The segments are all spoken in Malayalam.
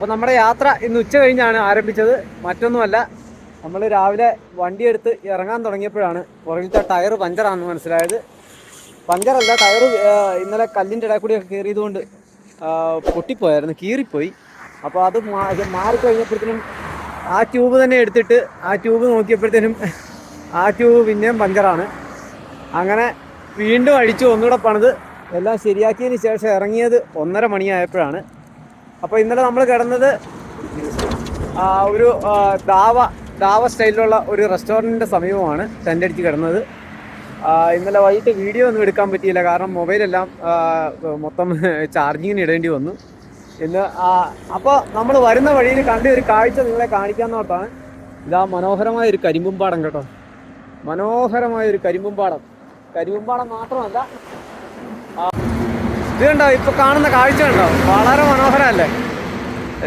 അപ്പോൾ നമ്മുടെ യാത്ര ഇന്ന് ഉച്ച കഴിഞ്ഞാണ് ആരംഭിച്ചത്. മറ്റൊന്നുമല്ല നമ്മൾ രാവിലെ വണ്ടിയെടുത്ത് ഇറങ്ങാൻ തുടങ്ങിയപ്പോഴാണ് പുറകിലത്തെ ടയർ പഞ്ചറാണെന്ന് മനസ്സിലായത്. പഞ്ചറല്ല ടയർ ഇന്നലെ കല്ലിന്റെ ഇടയിൽ കൂടിയൊക്കെ കയറിയതുകൊണ്ട് പൊട്ടിപ്പോയായിരുന്നു കീറിപ്പോയി. അപ്പോൾ അത് മാറിക്കഴിഞ്ഞപ്പോഴത്തേനും ആ ട്യൂബ് തന്നെ എടുത്തിട്ട് ആ ട്യൂബ് നോക്കിയപ്പോഴത്തേനും ആ ട്യൂബ് പിന്നെയും പഞ്ചറാണ്. അങ്ങനെ വീണ്ടും അടിച്ചു ഒന്നുകൂടെ പണിത്. എല്ലാം ശരിയാക്കിയതിന് ശേഷം ഇറങ്ങിയത് ഒന്നര മണിയായപ്പോഴാണ്. അപ്പോൾ ഇന്നലെ നമ്മൾ കിടന്നത് ഒരു ദാവ ദാവ സ്റ്റൈലിലുള്ള ഒരു റെസ്റ്റോറന്റിന്റെ സമീപമാണ് ടെന്റ് അടിച്ച് കിടന്നത് ഇന്നലെ വൈകിട്ട് വീഡിയോ ഒന്നും എടുക്കാൻ പറ്റിയില്ല കാരണം മൊബൈലെല്ലാം മൊത്തം ചാർജിങ്ങിന് ഇടേണ്ടി വന്നു. ഇന്ന് അപ്പോൾ നമ്മൾ വരുന്ന വഴിയിൽ കണ്ട ഒരു കാഴ്ച നിങ്ങളെ കാണിക്കാമെന്നോർത്താണ് ഇതാ മനോഹരമായ ഒരു കരിമ്പുംപാടം കേട്ടോ. മനോഹരമായ ഒരു കരിമ്പുംപാടം. കരിമ്പുംപാടം മാത്രമല്ല ഇത് കണ്ടോ ഇപ്പൊ കാണുന്ന കാഴ്ച കണ്ടോ വളരെ മനോഹരമല്ലേ?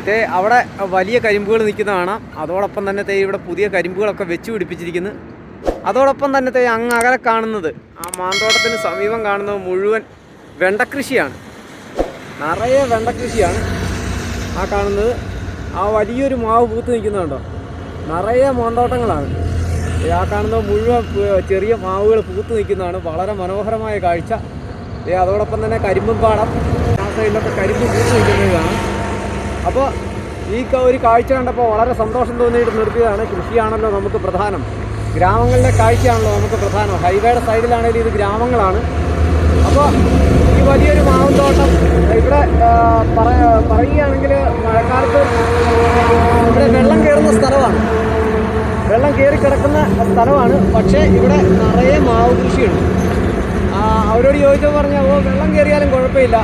തേ അവിടെ വലിയ കരിമ്പുകൾ നിൽക്കുന്ന കാണാം. അതോടൊപ്പം തന്നെ തേ ഇവിടെ പുതിയ കരിമ്പുകളൊക്കെ വെച്ച് പിടിപ്പിച്ചിരിക്കുന്നു. അതോടൊപ്പം തന്നെ തേ അങ്ങ് അകലെ കാണുന്നത് ആ മാന്തോട്ടത്തിന് സമീപം കാണുന്നത് മുഴുവൻ വെണ്ടക്കൃഷിയാണ്. നിറയെ വെണ്ടക്കൃഷിയാണ് ആ കാണുന്നത്. ആ വലിയൊരു മാവ് പൂത്ത് നിൽക്കുന്നുണ്ടോ നിറയെ മാന്തോട്ടങ്ങളാണ്. ആ കാണുന്നത് മുഴുവൻ ചെറിയ മാവുകൾ പൂത്ത് നിൽക്കുന്നതാണ്. വളരെ മനോഹരമായ കാഴ്ച. അതോടൊപ്പം തന്നെ കരിമ്പും പാടം. ആ സൈഡിലൊക്കെ കരിമ്പ് പൂത്ത് അപ്പോൾ ഈ ഒരു കാഴ്ച കണ്ടപ്പോൾ വളരെ സന്തോഷം തോന്നിയിട്ട് നിർത്തിയതാണ് കൃഷിയാണല്ലോ നമുക്ക് പ്രധാനം. ഗ്രാമങ്ങളിലെ കാഴ്ചയാണല്ലോ നമുക്ക് പ്രധാനം. ഹൈവേയുടെ സൈഡിലാണെങ്കിലും ഇത് ഗ്രാമങ്ങളാണ്. അപ്പോൾ ഈ വലിയൊരു മാവുന്തോട്ടം ഇവിടെ പറയുകയാണെങ്കിൽ മഴക്കാലത്ത് ഇവിടെ വെള്ളം കയറുന്ന സ്ഥലമാണ്. വെള്ളം കയറി കിടക്കുന്ന സ്ഥലമാണ്. പക്ഷേ ഇവിടെ നിറയെ മാവ് കൃഷിയുണ്ട്. അവരോട് ചോദിച്ചപ്പോൾ പറഞ്ഞാൽ ഓ വെള്ളം കയറിയാലും കുഴപ്പമില്ല.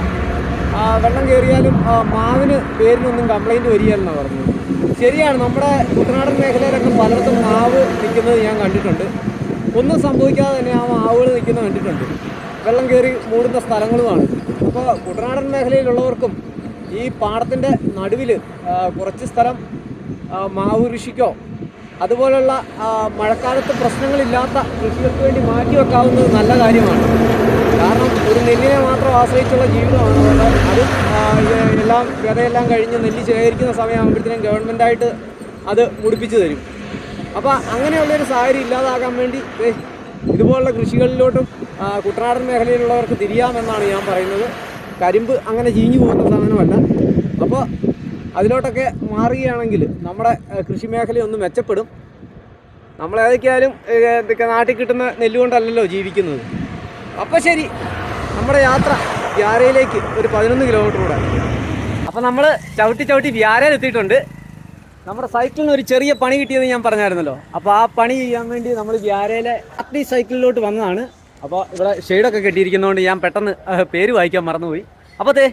വെള്ളം കയറിയാലും മാവിന് പേരിനൊന്നും കംപ്ലൈന്റ് വരികയെന്നാണ് പറഞ്ഞത്. ശരിയാണ് നമ്മുടെ കുട്ടനാടൻ മേഖലയിലൊക്കെ പലയിടത്തും മാവ് നിൽക്കുന്നത് ഞാൻ കണ്ടിട്ടുണ്ട്. ഒന്നും സംഭവിക്കാതെ തന്നെ ആ മാവുകൾ നിൽക്കുന്നത് കണ്ടിട്ടുണ്ട്. വെള്ളം കയറി മൂടുന്ന സ്ഥലങ്ങളുമാണ്. അപ്പോൾ കുട്ടനാടൻ മേഖലയിലുള്ളവർക്കും ഈ പാടത്തിന്റെ നടുവിൽ കുറച്ച് സ്ഥലം മാവ് കൃഷിക്കോ അതുപോലുള്ള മഴക്കാലത്ത് പ്രശ്നങ്ങളില്ലാത്ത കൃഷികൾക്ക് വേണ്ടി മാറ്റി വെക്കാവുന്നത് നല്ല കാര്യമാണ്. കാരണം ഒരു നെല്ലിനെ മാത്രം ആശ്രയിച്ചുള്ള ജീവിതമാണ് അത് എല്ലാം വിതയെല്ലാം കഴിഞ്ഞ് നെല്ല് ശേഖരിക്കുന്ന സമയമാകുമ്പോഴത്തേനും ഗവൺമെന്റായിട്ട് അത് മുടിപ്പിച്ച് തരും. അപ്പോൾ അങ്ങനെയുള്ളൊരു സാഹചര്യം ഇല്ലാതാക്കാൻ വേണ്ടി ഇതുപോലുള്ള കൃഷികളിലോട്ടും കുട്ടനാടൻ മേഖലയിലുള്ളവർക്ക് തിരിയാമെന്നാണ് ഞാൻ പറയുന്നത്. കരിമ്പ് അങ്ങനെ ചീഞ്ഞു പോകുന്ന സാധനമല്ല. അപ്പോൾ അതിലോട്ടൊക്കെ മാറുകയാണെങ്കിൽ നമ്മുടെ കൃഷി മേഖല ഒന്ന് മെച്ചപ്പെടും. നമ്മളേതൊക്കെയായാലും നാട്ടിൽ കിട്ടുന്ന നെല്ലുകൊണ്ടല്ലല്ലോ ജീവിക്കുന്നത്. അപ്പോൾ ശരി നമ്മുടെ യാത്ര വ്യാരയിലേക്ക് ഒരു പതിനൊന്ന് കിലോമീറ്റർ കൂടെ അപ്പോൾ നമ്മൾ ചവിട്ടി ചവിട്ടി വ്യാരയിൽ എത്തിയിട്ടുണ്ട് നമ്മുടെ സൈക്കിളിന് ഒരു ചെറിയ പണി കിട്ടിയത് ഞാൻ പറഞ്ഞായിരുന്നല്ലോ അപ്പോൾ ആ പണി ചെയ്യാൻ വേണ്ടി നമ്മൾ വ്യാരയിലെ അക്ടി സൈക്കിളിലോട്ട് വന്നതാണ് അപ്പോൾ ഇവിടെ ഷെയ്ഡൊക്കെ കെട്ടിയിരിക്കുന്നതുകൊണ്ട് ഞാൻ പെട്ടെന്ന് ഏഹ്, പേര് വായിക്കാൻ മറന്നുപോയി അപ്പോൾ അതെ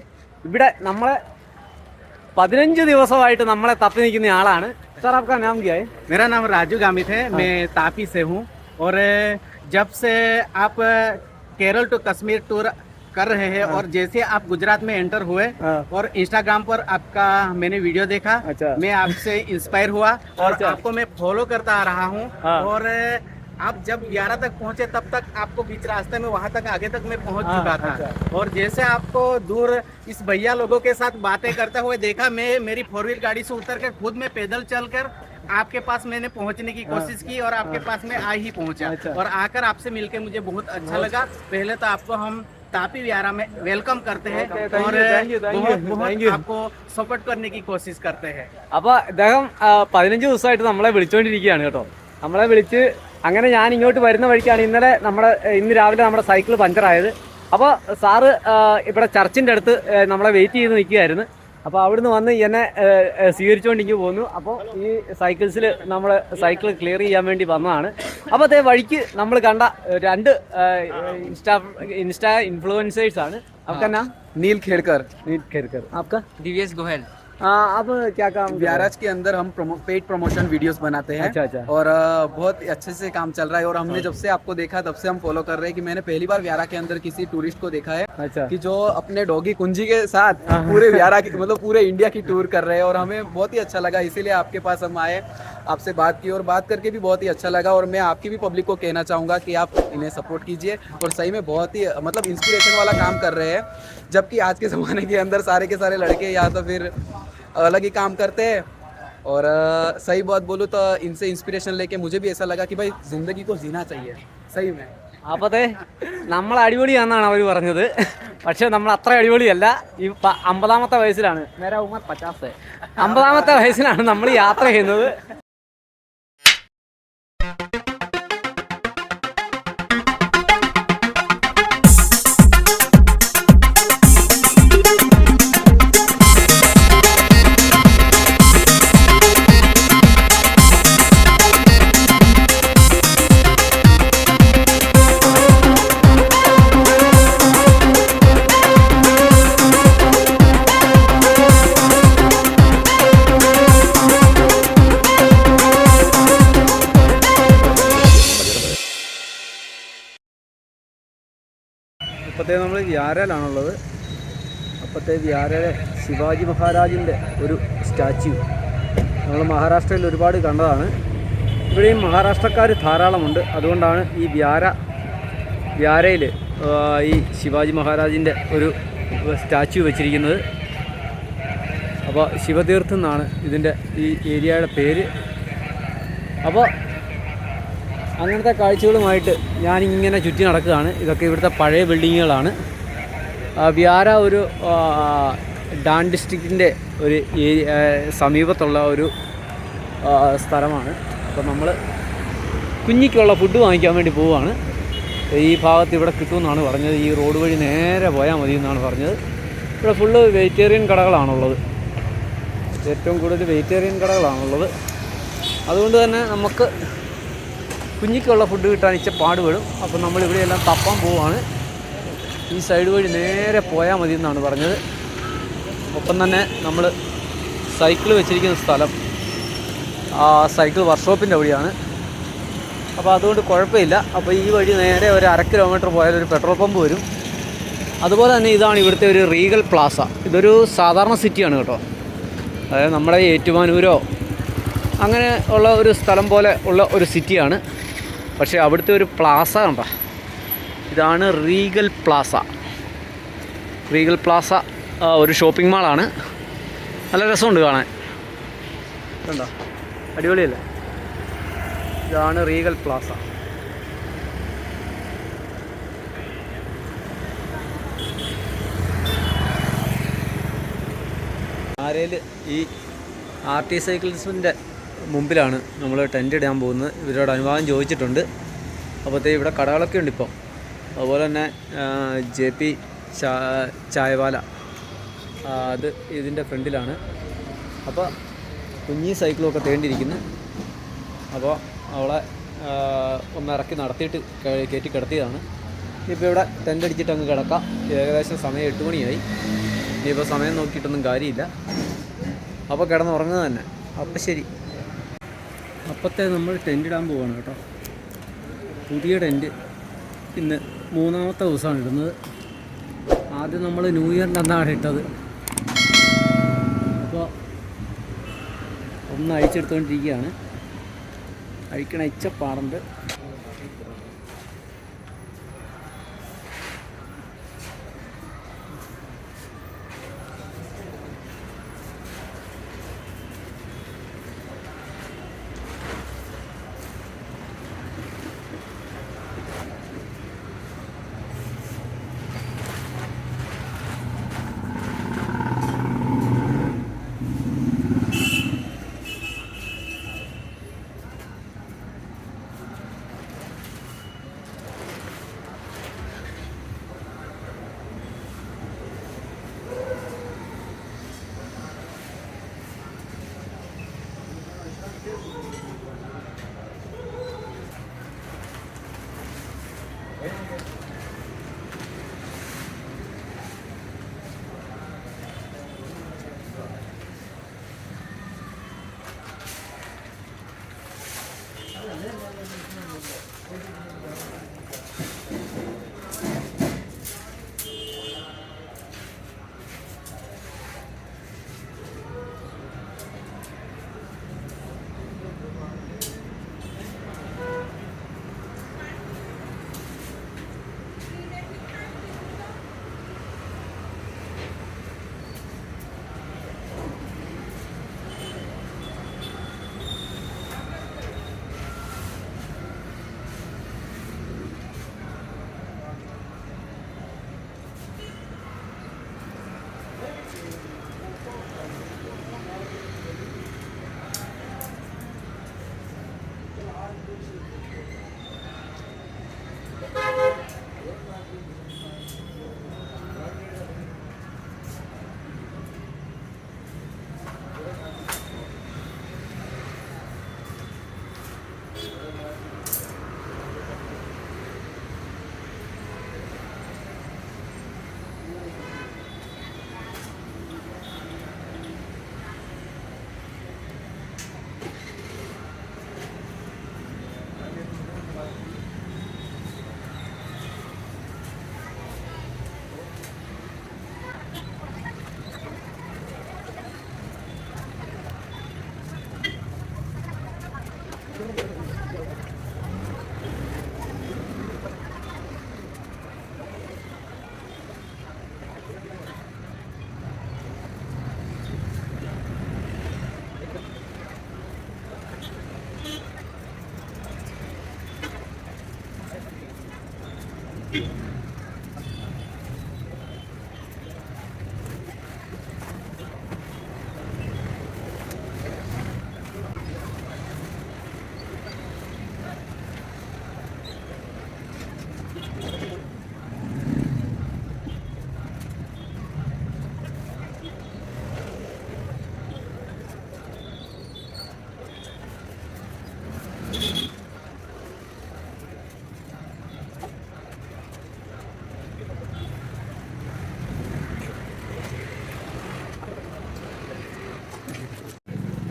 ഇവിടെ നമ്മളെ പതിനഞ്ച് ദിവസമായിട്ട് നമ്മളെ തപ്പി നിൽക്കുന്ന ആളാണ് സാർ ആപ്കാ നാം ക്യാ ഹൈ मेरा नाम राजू गामित है मैं तापी से हूँ और जब से आप केरल टू कश्मीर टूर कर रहे हैं और जैसे आप गुजरात में एंटर हुए हाँ। और इंस्टाग्राम पर आपका मैंने वीडियो देखा अच्छा। मैं आपसे इंस्पायर हुआ और अच्छा। आपको मैं फॉलो करता आ रहा हूँ हाँ। और आप जब ग्यारह तक पहुँचे तब तक आपको बीच रास्ते में वहाँ तक आगे तक मैं पहुँच हाँ, चुका था अच्छा। और जैसे आपको दूर इस भैया लोगों के साथ बातें करते हुए देखा मैं मेरी फोर व्हील गाड़ी से उतर कर खुद में पैदल चलकर आपके पास मैंने पहुंचने की कोशिश की और आपके पास में आ ही पहुंचा अच्छा। और आकर आपसे मिलके मुझे बहुत अच्छा लगा पहले तो आपको हम तापी व्यारा में वेलकम करते हैं Okay, thank और you, thank you, thank you, बहुत thank बहुत you. आपको सपोर्ट करने की कोशिश करते हैं അപ്പോൾ അദ്ദേഹം ആ, പതിനഞ്ച് ദിവസമായിട്ട് നമ്മളെ വിളിച്ചുകൊണ്ടിരിക്കുകയാണ് കേട്ടോ നമ്മളെ വിളിച്ച് അങ്ങനെ ഞാൻ ഇങ്ങോട്ട് വരുന്ന വഴിക്കാണ് ഇന്നലെ നമ്മുടെ ഇന്ന് രാവിലെ നമ്മുടെ സൈക്കിൾ പഞ്ചറായത് അപ്പോൾ സാറ് ആ, ഇവിടെ ചർച്ചിൻ്റെ അടുത്ത് ഏ, നമ്മളെ വെയിറ്റ് ചെയ്ത് നിൽക്കുകയായിരുന്നു അപ്പോൾ അവിടുന്ന് വന്ന് എന്നെ ഏ, ഏ, സ്വീകരിച്ചുകൊണ്ട് ഇങ്ങ് പോന്നു അപ്പോൾ ഈ സൈക്കിൾസിൽ നമ്മൾ സൈക്കിൾ ക്ലിയർ ചെയ്യാൻ വേണ്ടി വന്നതാണ് അപ്പോൾ അതേ വഴിക്ക് നമ്മൾ കണ്ട ഏ, രണ്ട് ഏ, ഇൻസ്റ്റാ ഇൻസ്റ്റാ ഇൻഫ്ലുവൻസേഴ്സ് ആണ് आपका नाम नील खेड़कर नील खेरकर आपका दिव्येश गोयल हाँ आप क्या काम कर रहे हैं? ब्याराज के अंदर हम प्रमो, पेड प्रमोशन वीडियोस बनाते हैं अच्छा, अच्छा। और अ, बहुत अच्छे से काम चल रहा है और हमने जब से आपको देखा तब से हम फॉलो कर रहे हैं कि मैंने पहली बार व्यारा के अंदर किसी टूरिस्ट को देखा है अच्छा। कि जो अपने डॉगी कुंजी के साथ पूरे व्यारा की मतलब पूरे इंडिया की टूर कर रहे हैं और हमें बहुत ही अच्छा लगा इसीलिए आपके पास हम आए आपसे बात की और बात करके भी बहुत ही अच्छा लगा और मैं आपकी भी पब्लिक को कहना चाहूँगा कि आप इन्हें सपोर्ट कीजिए और सही में बहुत ही मतलब इंस्पिरेशन वाला काम कर रहे हैं जबकि आज के ज़माने के अंदर सारे के सारे लड़के या तो फिर अलग ही काम करते हैं और सही बात बोलूँ तो इनसे इंस्पिरेशन लेके मुझे भी ऐसा लगा कि भाई ज़िंदगी को जीना चाहिए सही में। അപ്പത്തെ നമ്മൾ അടിപൊളിയാണെന്നാണ് അവർ പറഞ്ഞത്. പക്ഷെ നമ്മൾ അത്ര അടിപൊളിയല്ല. ഈ അമ്പതാമത്തെ വയസ്സിലാണ്. നേരെ ഉമ്മർ പച്ചാസ്. അമ്പതാമത്തെ വയസ്സിലാണ് നമ്മൾ യാത്ര ചെയ്യുന്നത്. വ്യാരയിലാണുള്ളത് അപ്പോഴത്തെ വ്യാരയിലെ ശിവാജി മഹാരാജിന്റെ ഒരു സ്റ്റാച്യു നമ്മൾ മഹാരാഷ്ട്രയിൽ ഒരുപാട് കണ്ടതാണ്. ഇവിടെയും മഹാരാഷ്ട്രക്കാർ ധാരാളമുണ്ട്. അതുകൊണ്ടാണ് ഈ വ്യാര വ്യാരയിൽ ഈ ശിവാജി മഹാരാജിന്റെ ഒരു സ്റ്റാച്യു വെച്ചിരിക്കുന്നത്. അപ്പോൾ ശിവതീർത്ഥം എന്നാണ് ഇതിന്റെ ഈ ഏരിയയുടെ പേര്. അപ്പോൾ അങ്ങനത്തെ കാഴ്ചകളുമായിട്ട് ഞാനിങ്ങനെ ചുറ്റി നടക്കുകയാണ്. ഇതൊക്കെ ഇവിടുത്തെ പഴയ ബിൽഡിങ്ങുകളാണ്. വ്യാര ഒരു ഡാൻ ഡിസ്ട്രിക്റ്റിന്റെ ഒരു സമീപത്തുള്ള ഒരു സ്ഥലമാണ്. അപ്പോൾ നമ്മൾ കുഞ്ഞിക്കുള്ള ഫുഡ് വാങ്ങിക്കാൻ വേണ്ടി പോവുകയാണ്. ഈ ഭാഗത്ത് ഇവിടെ കിട്ടുമെന്നാണ് പറഞ്ഞത്. ഈ റോഡ് വഴി നേരെ പോയാൽ മതി എന്നാണ് പറഞ്ഞത്. ഇവിടെ ഫുള്ള് വെജിറ്റേറിയൻ കടകളാണുള്ളത്. ഏറ്റവും കൂടുതൽ വെജിറ്റേറിയൻ കടകളാണുള്ളത്. അതുകൊണ്ട് തന്നെ നമുക്ക് കുഞ്ഞിക്കുള്ള ഫുഡ് കിട്ടാൻ ഇച്ച പാടുപെടും. അപ്പോൾ നമ്മളിവിടെയെല്ലാം തപ്പാൻ പോവുകയാണ്. ഈ സൈഡ് വഴി നേരെ പോയാൽ മതി എന്നാണ് പറഞ്ഞത്. ഒപ്പം തന്നെ നമ്മൾ സൈക്കിൾ വെച്ചിരിക്കുന്ന സ്ഥലം ആ സൈക്കിൾ വർക്ക്ഷോപ്പിന്റെ വഴിയാണ്. അപ്പോൾ അതുകൊണ്ട് കുഴപ്പമില്ല. അപ്പോൾ ഈ വഴി നേരെ ഒരു അര കിലോമീറ്റർ പോയാൽ ഒരു പെട്രോൾ പമ്പ് വരും. അതുപോലെ തന്നെ ഇതാണ് ഇവിടുത്തെ ഒരു റീഗൽ പ്ലാസ. ഇതൊരു സാധാരണ സിറ്റിയാണ് കേട്ടോ. അതായത് നമ്മുടെ ഏറ്റുമാനൂരോ അങ്ങനെ ഉള്ള ഒരു സ്ഥലം പോലെ ഉള്ള ഒരു സിറ്റിയാണ്. പക്ഷേ അവിടുത്തെ ഒരു പ്ലാസ കണ്ട? ഇതാണ് റീഗൽ പ്ലാസ. റീഗൽ പ്ലാസ ഒരു ഷോപ്പിംഗ് മാളാണ്. നല്ല രസമുണ്ട് കാണാൻ. കണ്ടോ? അടിപൊളിയല്ലേ? ഇതാണ് റീഗൽ പ്ലാസ. ആരയിൽ ഈ ആർ ടി സൈക്കിൾസിന്റെ മുമ്പിലാണ് നമ്മൾ ടെന്റ് ഇടാൻ പോകുന്നത്. ഇവരോട് അനുവാദം ചോദിച്ചിട്ടുണ്ട്. അപ്പോഴത്തേ ഇവിടെ കടകളൊക്കെ ഉണ്ട് ഇപ്പം അതുപോലെ തന്നെ ജെ പി ചായവാല അത് ഇതിന്റെ ഫ്രണ്ടിലാണ്. അപ്പോൾ കുഞ്ഞി സൈക്കിളൊക്കെ തേണ്ടിയിരിക്കുന്നു. അപ്പോൾ അവളെ ഒന്ന് ഇറക്കി നടത്തിയിട്ട് കയറ്റി കിടത്തിയതാണ്. ഇപ്പോൾ ഇവിടെ ടെന്റ് അടിച്ചിട്ട് അങ്ങ് കിടക്കാം. ഏകദേശം സമയം എട്ട് മണിയായി. ഇനിയിപ്പോൾ സമയം നോക്കിയിട്ടൊന്നും കാര്യമില്ല. അപ്പോൾ കിടന്ന് കിടന്നുറങ്ങുക തന്നെ. അപ്പം ശരി. അപ്പത്തെ നമ്മൾ ടെന്റ് ഇടാൻ പോവാണ് കേട്ടോ. പുതിയ ടെന്റ് ഇന്ന് മൂന്നാമത്തെ ദിവസമാണ് ഇടുന്നത്. ആദ്യം നമ്മൾ ന്യൂ ഇയറിന്റെ അന്നാണ് ഇട്ടത്. അപ്പോൾ ഒന്ന് അഴിച്ചെടുത്തുകൊണ്ടിരിക്കുകയാണ് അഴിക്കണ ഇച്ചപ്പാടുണ്ട്.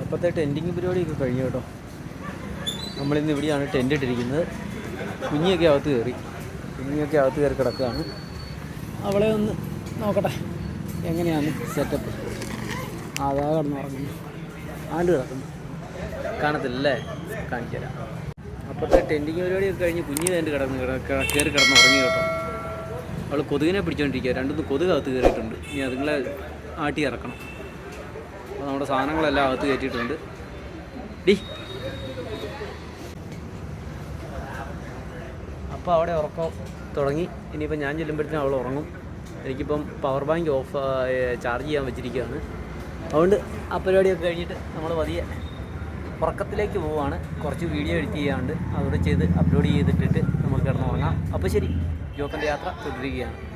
അപ്പോഴത്തെ ടെന്റിങ് പരിപാടിയൊക്കെ കഴിഞ്ഞു കേട്ടോ. നമ്മളിന്ന് ഇവിടെയാണ് ടെന്റ് ഇട്ടിരിക്കുന്നത്. കുഞ്ഞിയൊക്കെ അകത്ത് കയറി. കുഞ്ഞിയൊക്കെ അകത്ത് കയറി കിടക്കുകയാണ്. അവളെ ഒന്ന് നോക്കട്ടെ. എങ്ങനെയാണ് സെറ്റപ്പ് അതാ കടന്നു ആണ്ട് കിടക്കുന്നു. കാണത്തില്ലല്ലേ? കാണിച്ചു തരാം അപ്പോഴത്തെ ടെന്റിങ് പരിപാടിയൊക്കെ കഴിഞ്ഞ് കുഞ്ഞ് തന്നെ കിടന്ന് കിട- കയറി കിടന്ന് ഉറങ്ങി കേട്ടോ. അവൾ കൊതുകിനെ പിടിച്ചോണ്ടിരിക്കുക രണ്ടും കൊതുക് അകത്ത് കയറിയിട്ടുണ്ട്. ഇനി അതുങ്ങളെ ആട്ടി ഇറക്കണം. അപ്പോൾ നമ്മുടെ സാധനങ്ങളെല്ലാം അകത്ത് കയറ്റിയിട്ടുണ്ട്. ഡി. അപ്പോൾ അവിടെ ഉറക്കം തുടങ്ങി. ഇനിയിപ്പോൾ ഞാൻ ചെല്ലുമ്പോഴത്തേനും അവൾ ഉറങ്ങും. എനിക്കിപ്പം പവർ ബാങ്ക് ഓഫ് ചാർജ് ചെയ്യാൻ വെച്ചിരിക്കുകയാണ് അതുകൊണ്ട് ആ പരിപാടിയൊക്കെ കഴിഞ്ഞിട്ട് നമ്മൾ പതിയെ ഉറക്കത്തിലേക്ക് പോവുകയാണ് കുറച്ച് വീഡിയോ എഡിറ്റ് ചെയ്യാണ്ട് അവിടെ ചെയ്ത് അപ്ലോഡ് ചെയ്തിട്ടിട്ട് നമുക്ക് കിടന്നുറങ്ങാം. അപ്പോൾ ശരി ജോക്കന്റെ യാത്ര തുടരുകയാണ്.